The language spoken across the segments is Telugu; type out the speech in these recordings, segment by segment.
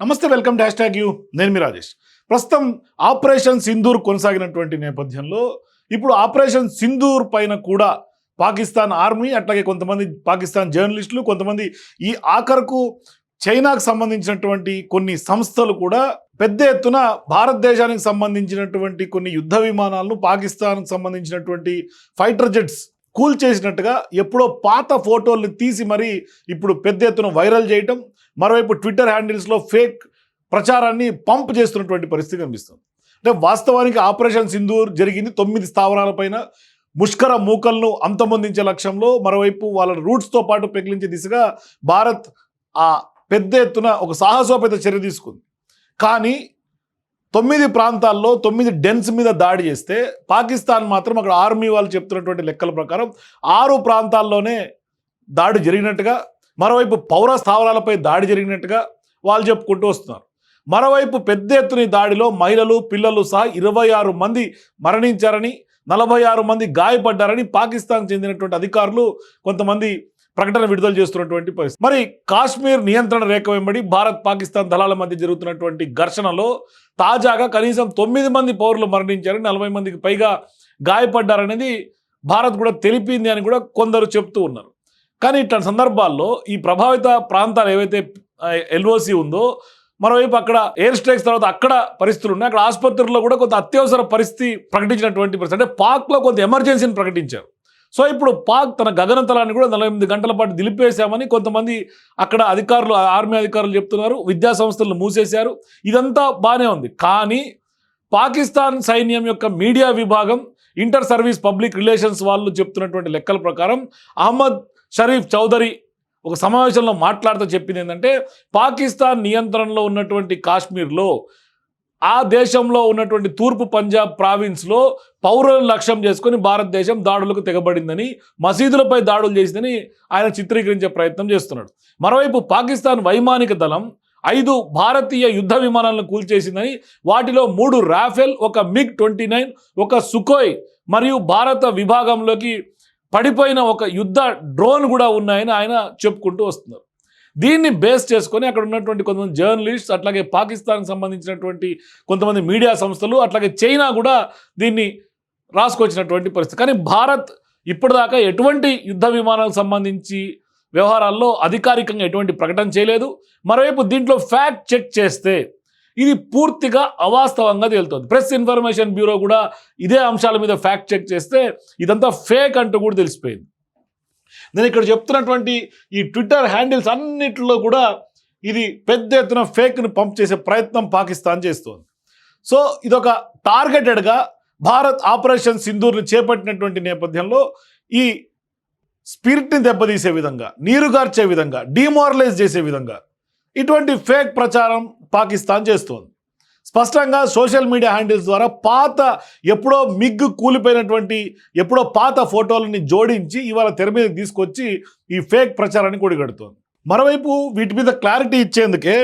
నమస్తే వెల్కమ్ డాష్ ట్యాగ్ యూ. నేను మీ రాజేష్. ప్రస్తుతం ఆపరేషన్ సింధూర్ కొనసాగినటువంటి నేపథ్యంలో ఇప్పుడు ఆపరేషన్ సింధూర్ పైన కూడా పాకిస్తాన్ ఆర్మీ అట్లాగే కొంతమంది పాకిస్తాన్ జర్నలిస్టులు కొంతమంది ఈ ఆఖరుకు చైనాకు సంబంధించినటువంటి కొన్ని సంస్థలు కూడా పెద్ద ఎత్తున భారతదేశానికి సంబంధించినటువంటి కొన్ని యుద్ధ విమానాలను పాకిస్తాన్కు సంబంధించినటువంటి ఫైటర్ జెట్స్ కూల్ చేసినట్టుగా ఎప్పుడో పాత ఫోటోల్ని తీసి మరీ ఇప్పుడు పెద్ద ఎత్తున వైరల్ చేయటం మరోవైపు ట్విట్టర్ హ్యాండిల్స్లో ఫేక్ ప్రచారాన్ని పంప్ చేస్తున్నటువంటి పరిస్థితి కనిపిస్తుంది. అంటే వాస్తవానికి ఆపరేషన్ సింధూర్ జరిగింది తొమ్మిది స్థావరాలపైన ముష్కర మూకలను అంతమొందించే లక్ష్యంలో మరోవైపు వాళ్ళ రూట్స్తో పాటు పెకిలించే దిశగా భారత్ ఆ పెద్ద ఎత్తున ఒక సాహసోపేత చర్య తీసుకుంది. కానీ తొమ్మిది ప్రాంతాల్లో తొమ్మిది డెన్స్ మీద దాడి చేస్తే పాకిస్తాన్ మాత్రం అక్కడ ఆర్మీ వాళ్ళు చెప్తున్నటువంటి లెక్కల ప్రకారం ఆరు ప్రాంతాల్లోనే దాడి జరిగినట్టుగా మరోవైపు పౌర స్థావరాలపై దాడి జరిగినట్టుగా వాళ్ళు చెప్పుకుంటూ వస్తున్నారు. మరోవైపు పెద్ద ఎత్తున దాడిలో మహిళలు పిల్లలు సహా ఇరవై ఆరు మంది మరణించారని నలభై ఆరు మంది గాయపడ్డారని పాకిస్తాన్ చెందినటువంటి అధికారులు కొంతమంది ప్రకటన విడుదల చేస్తున్నటువంటి పరిస్థితి. మరి కాశ్మీర్ నియంత్రణ రేఖ వెంబడి భారత్ పాకిస్తాన్ దళాల మధ్య జరుగుతున్నటువంటి ఘర్షణలో తాజాగా కనీసం తొమ్మిది మంది పౌరులు మరణించారని నలభై మందికి పైగా గాయపడ్డారనేది భారత్ కూడా తెలిపింది అని కూడా కొందరు చెప్తూ ఉన్నారు. కానీ ఇట్లాంటి సందర్భాల్లో ఈ ప్రభావిత ప్రాంతాలు ఏవైతే ఎల్ఓసి ఉందో మరోవైపు అక్కడ ఎయిర్ స్ట్రైక్స్ తర్వాత అక్కడ పరిస్థితులు ఉన్నాయి. అక్కడ ఆసుపత్రుల్లో కూడా కొంత అత్యవసర పరిస్థితి ప్రకటించినటువంటి పరిస్థితి. అంటే పాక్లో కొంత ఎమర్జెన్సీని ప్రకటించారు. సో ఇప్పుడు పాక్ తన గగనతలాన్ని కూడా నలభై ఎనిమిది గంటల పాటు నిలిపేశామని కొంతమంది అక్కడ అధికారులు ఆర్మీ అధికారులు చెప్తున్నారు. విద్యా సంస్థలను మూసేశారు. ఇదంతా బాగానే ఉంది. కానీ పాకిస్తాన్ సైన్యం యొక్క మీడియా విభాగం ఇంటర్ సర్వీస్ పబ్లిక్ రిలేషన్స్ వాళ్ళు చెప్తున్నటువంటి లెక్కల ప్రకారం అహ్మద్ షరీఫ్ చౌదరి ఒక సమావేశంలో మాట్లాడుతూ చెప్పింది ఏంటంటే పాకిస్తాన్ నియంత్రణలో ఉన్నటువంటి కాశ్మీర్లో ఆ దేశంలో ఉన్నటువంటి తూర్పు పంజాబ్ ప్రావిన్స్లో పౌరులను లక్ష్యం చేసుకొని భారతదేశం దాడులకు తెగబడిందని మసీదులపై దాడులు చేసిందని ఆయన చిత్రీకరించే ప్రయత్నం చేస్తున్నాడు. మరోవైపు పాకిస్తాన్ వైమానిక దళం ఐదు భారతీయ యుద్ధ విమానాలను కూల్చేసిందని వాటిలో మూడు రాఫెల్ ఒక మిగ్ ట్వంటీ నైన్ ఒక సుకోయ్ మరియు భారత విభాగంలోకి పడిపోయిన ఒక యుద్ధ డ్రోన్ కూడా ఉన్నాయని ఆయన చెప్పుకుంటూ వస్తున్నారు. దీన్ని బేస్ చేసుకొని అక్కడ ఉన్నటువంటి కొంతమంది జర్నలిస్ట్స్ అట్లాగే పాకిస్తాన్కి సంబంధించినటువంటి కొంతమంది మీడియా సంస్థలు అట్లాగే చైనా కూడా దీన్ని రాసుకొచ్చినటువంటి పరిస్థితి. కానీ భారత్ ఇప్పటిదాకా ఎటువంటి యుద్ధ విమానాలకు సంబంధించి వ్యవహారాల్లో అధికారికంగా ఎటువంటి ప్రకటన చేయలేదు. మరోవైపు దీంట్లో ఫ్యాక్ట్ చెక్ చేస్తే ఇది పూర్తిగా అవాస్తవంగా తేలుతుంది. ప్రెస్ ఇన్ఫర్మేషన్ బ్యూరో కూడా ఇదే అంశాల మీద ఫ్యాక్ట్ చెక్ చేస్తే ఇదంతా ఫేక్ అంటూ కూడా తెలిసిపోయింది. నేను ఇక్కడ చెప్తున్నటువంటి ఈ ట్విట్టర్ హ్యాండిల్స్ అన్నిటిలో కూడా ఇది పెద్ద ఎత్తున ఫేక్ను పంప్ చేసే ప్రయత్నం పాకిస్తాన్ చేస్తోంది. సో ఇదొక టార్గెటెడ్గా భారత్ ఆపరేషన్ సింధూర్ని చేపట్టినటువంటి నేపథ్యంలో ఈ స్పిరిట్ని దెబ్బతీసే విధంగా నీరుగార్చే విధంగా డిమారలైజ్ చేసే విధంగా ఇటువంటి ఫేక్ ప్రచారం పాకిస్తాన్ చేస్తోంది. స్పష్టంగా సోషల్ మీడియా హ్యాండిల్స్ ద్వారా పాత ఎప్పుడో మిగ్గు కూలిపోయినటువంటి ఎప్పుడో పాత ఫోటోలని జోడించి ఇవాళ తెర మీద తీసుకొచ్చి ఈ ఫేక్ ప్రచారాన్ని కొడిగడుతోంది. మరోవైపు వీటి మీద clarity ఇచ్చేందుకే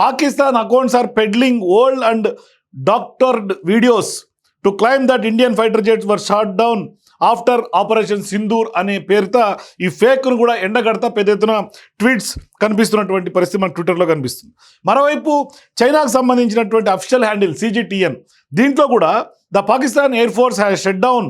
Pakistan accounts are peddling old and doctored videos to claim that Indian fighter jets were shot down. After operation Sindoor అనే పేరుతో ఈ ఫేక్ను కూడా ఎండగడతా పెద్ద ఎత్తున ట్వీట్స్ కనిపిస్తున్నటువంటి పరిస్థితి మన ట్విట్టర్లో కనిపిస్తుంది. మరోవైపు చైనాకు సంబంధించినటువంటి అఫిషియల్ హ్యాండిల్ సిజిటిఎన్. దీంట్లో కూడా the Pakistan air force has shut down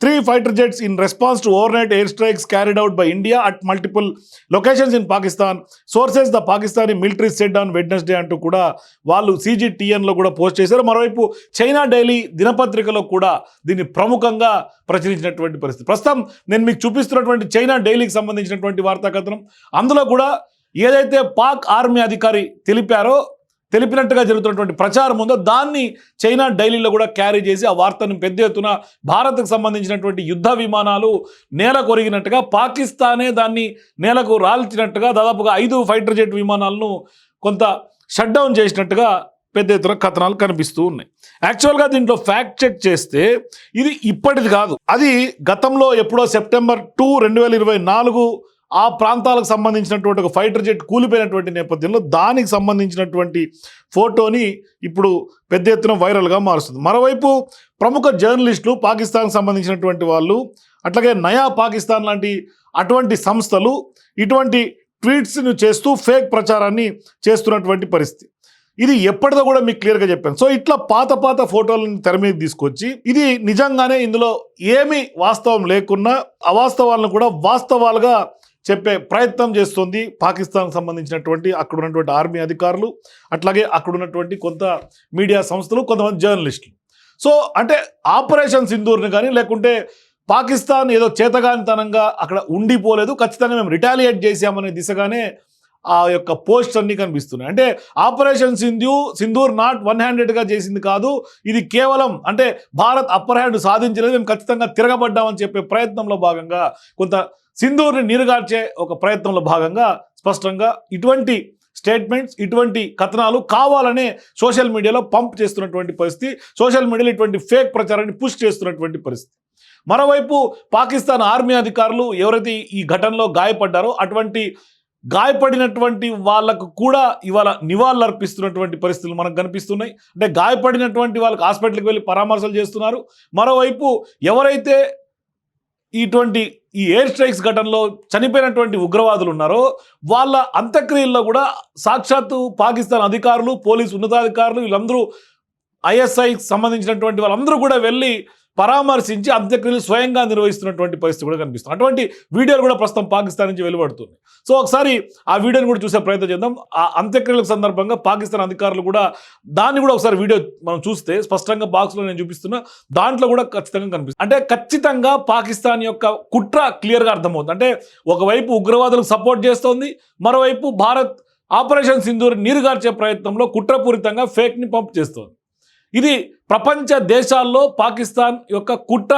three fighter jets in response to overnight air strikes carried out by India at multiple locations in Pakistan sources the Pakistani military set on Wednesday అంటూ కూడా వాళ్ళు సిజిటిఎన్లో కూడా పోస్ట్ చేశారు. మరోవైపు చైనా డైలీ దినపత్రికలో కూడా దీన్ని ప్రముఖంగా ప్రచురించినటువంటి పరిస్థితి. ప్రస్తుతం నేను మీకు చూపిస్తున్నటువంటి చైనా డైలీకి సంబంధించినటువంటి వార్తా కథనం అందులో కూడా ఏదైతే పాక్ ఆర్మీ అధికారి తెలిపారో తెలిపినట్టుగా జరుగుతున్నటువంటి ప్రచారం ఉందో దాన్ని చైనా డైలీలో కూడా క్యారీ చేసి ఆ వార్తను పెద్ద ఎత్తున భారత్కు సంబంధించినటువంటి యుద్ధ విమానాలు నేల కొరిగినట్టుగా పాకిస్తానే దాన్ని నేలకు రాల్చినట్టుగా దాదాపుగా ఐదు ఫైటర్ జెట్ విమానాలను కొంత షట్ డౌన్ చేసినట్టుగా పెద్ద ఎత్తున కథనాలు కనిపిస్తూ ఉన్నాయి. యాక్చువల్గా దీంట్లో ఫ్యాక్ట్ చెక్ చేస్తే ఇది ఇప్పటిది కాదు. అది గతంలో ఎప్పుడో సెప్టెంబర్ టూ రెండు వేల ఇరవై నాలుగు ఆ ప్రాంతాలకు సంబంధించినటువంటి ఒక ఫైటర్ జెట్ కూలిపోయినటువంటి నేపథ్యంలో దానికి సంబంధించినటువంటి ఫోటోని ఇప్పుడు పెద్ద ఎత్తున వైరల్గా మారుస్తుంది. మరోవైపు ప్రముఖ జర్నలిస్టులు పాకిస్తాన్కి సంబంధించినటువంటి వాళ్ళు అట్లాగే నయా పాకిస్తాన్ లాంటి అటువంటి సంస్థలు ఇటువంటి ట్వీట్స్ను చేస్తూ ఫేక్ ప్రచారాన్ని చేస్తున్నటువంటి పరిస్థితి. ఇది ఎప్పటిదో కూడా మీకు క్లియర్గా చెప్పాను. సో ఇట్లా పాత పాత ఫోటోలను తెర మీద తీసుకొచ్చి ఇది నిజంగానే ఇందులో ఏమి వాస్తవం లేకున్నా అవాస్తవాలను కూడా వాస్తవాలుగా చెప్పే ప్రయత్నం చేస్తుంది పాకిస్తాన్కి సంబంధించినటువంటి అక్కడ ఉన్నటువంటి ఆర్మీ అధికారులు అట్లాగే అక్కడ ఉన్నటువంటి కొంత మీడియా సంస్థలు కొంతమంది జర్నలిస్టులు. సో అంటే ఆపరేషన్ సింధూర్ని కానీ లేకుంటే పాకిస్తాన్ ఏదో చేతగానితనంగా అక్కడ ఉండిపోలేదు ఖచ్చితంగా మేము రిటాలియేట్ చేసామనే దిశగానే ఆ యొక్క పోస్ట్ అన్ని కనిపిస్తున్నాయి. అంటే operation Sindhu Sindoor not one హ్యాండెడ్గా చేసింది కాదు. ఇది కేవలం అంటే భారత్ అప్పర్ హ్యాండ్ సాధించలేదు. మేము ఖచ్చితంగా తిరగబడ్డామని చెప్పే ప్రయత్నంలో భాగంగా కొంత సింధూర్ని నీరుగార్చే ఒక ప్రయత్నంలో భాగంగా స్పష్టంగా ఇటువంటి స్టేట్మెంట్స్ ఇటువంటి కథనాలు కావాలనే సోషల్ మీడియాలో పంప్ చేస్తున్నటువంటి పరిస్థితి సోషల్ మీడియాలో ఇటువంటి ఫేక్ ప్రచారాన్ని పుష్ చేస్తున్నటువంటి పరిస్థితి. మరోవైపు పాకిస్తాన్ ఆర్మీ అధికారులు ఎవరైతే ఈ ఘటనలో గాయపడ్డారో అటువంటి గాయపడినటువంటి వాళ్ళకు కూడా ఇవాళ నివాళులు అర్పిస్తున్నటువంటి పరిస్థితులు మనకు కనిపిస్తున్నాయి. అంటే గాయపడినటువంటి వాళ్ళకి హాస్పిటల్కి వెళ్ళి పరామర్శలు చేస్తున్నారు. మరోవైపు ఎవరైతే ఇటువంటి ఈ ఎయిర్ స్ట్రైక్స్ ఘటనలో చనిపోయినటువంటి ఉగ్రవాదులు ఉన్నారో వాళ్ళ అంత్యక్రియల్లో కూడా సాక్షాత్తు పాకిస్తాన్ అధికారులు పోలీసు ఉన్నతాధికారులు వీళ్ళందరూ ఐఎస్ఐకి సంబంధించినటువంటి వాళ్ళందరూ కూడా వెళ్ళి పరామర్శించి అంత్యక్రియలు స్వయంగా నిర్వహిస్తున్నటువంటి పరిస్థితి కూడా కనిపిస్తుంది. అటువంటి వీడియోలు కూడా ప్రస్తుతం పాకిస్తాన్ నుంచి వెలువడుతుంది సో ఒకసారి ఆ వీడియోని కూడా చూసే ప్రయత్నం చేద్దాం. ఆ అంత్యక్రియల సందర్భంగా పాకిస్తాన్ అధికారులు కూడా దాన్ని కూడా ఒకసారి వీడియో మనం చూస్తే స్పష్టంగా బాక్స్లో నేను చూపిస్తున్నా దాంట్లో కూడా ఖచ్చితంగా కనిపిస్తుంది. అంటే ఖచ్చితంగా పాకిస్తాన్ యొక్క కుట్ర క్లియర్గా అర్థమవుతుంది. అంటే ఒకవైపు ఉగ్రవాదులకు సపోర్ట్ చేస్తోంది మరోవైపు భారత్ ఆపరేషన్ సింధూర్ నీరుగార్చే ప్రయత్నంలో కుట్రపూరితంగా ఫేక్ని పంప్ చేస్తోంది. ఇది ప్రపంచ దేశాల్లో పాకిస్తాన్ యొక్క కుట్ర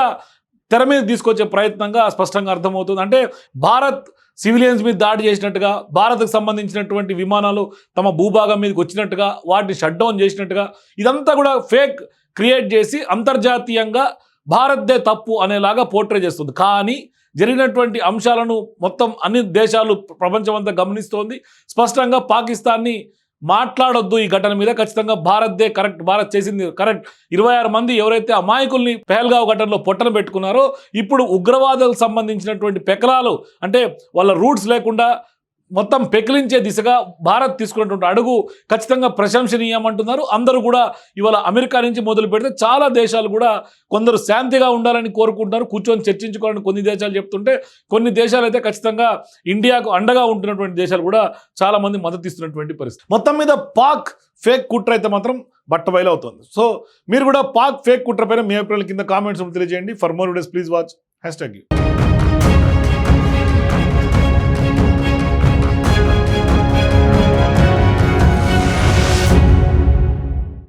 తెర మీద తీసుకొచ్చే ప్రయత్నంగా స్పష్టంగా అర్థమవుతుంది. అంటే భారత్ సివిలియన్స్ మీద దాడి చేసినట్టుగా భారత్కు సంబంధించినటువంటి విమానాలు తమ భూభాగం మీదకి వచ్చినట్టుగా వాటిని షట్ డౌన్ చేసినట్టుగా ఇదంతా కూడా ఫేక్ క్రియేట్ చేసి అంతర్జాతీయంగా భారత్దే తప్పు అనేలాగా పోర్ట్రే చేస్తుంది. కానీ జరిగినటువంటి అంశాలను మొత్తం అన్ని దేశాలు ప్రపంచమంతా గమనిస్తోంది. స్పష్టంగా పాకిస్తాన్ని మాట్లాడొద్దు ఈ ఘటన మీద. ఖచ్చితంగా భారత్దే కరెక్ట్ భారత్ చేసింది కరెక్ట్. ఇరవై ఆరు మంది ఎవరైతే అమాయకుల్ని పెహల్గావ్ ఘటనలో పొట్టన పెట్టుకున్నారో ఇప్పుడు ఉగ్రవాదులకు సంబంధించినటువంటి పెకలాలు అంటే వాళ్ళ రూట్స్ లేకుండా మొత్తం పెకిలించే దిశగా భారత్ తీసుకున్నటువంటి అడుగు ఖచ్చితంగా ప్రశంసనీయమంటున్నారు. అందరూ కూడా ఇవాళ అమెరికా నుంచి మొదలు పెడితే చాలా దేశాలు కూడా కొందరు శాంతిగా ఉండాలని కోరుకుంటున్నారు. కూర్చొని చర్చించుకోవాలని కొన్ని దేశాలు చెప్తుంటే కొన్ని దేశాలు అయితే ఖచ్చితంగా ఇండియాకు అండగా ఉంటున్నటువంటి దేశాలు కూడా చాలామంది మద్దతు ఇస్తున్నటువంటి పరిస్థితి. మొత్తం మీద పాక్ ఫేక్ కుట్ర అయితే మాత్రం బట్ట బయలవుతుంది సో మీరు కూడా పాక్ ఫేక్ కుట్ర పైన మీ అభిప్రాయాల కింద కామెంట్స్ తెలియజేయండి. For more videos please watch hashtag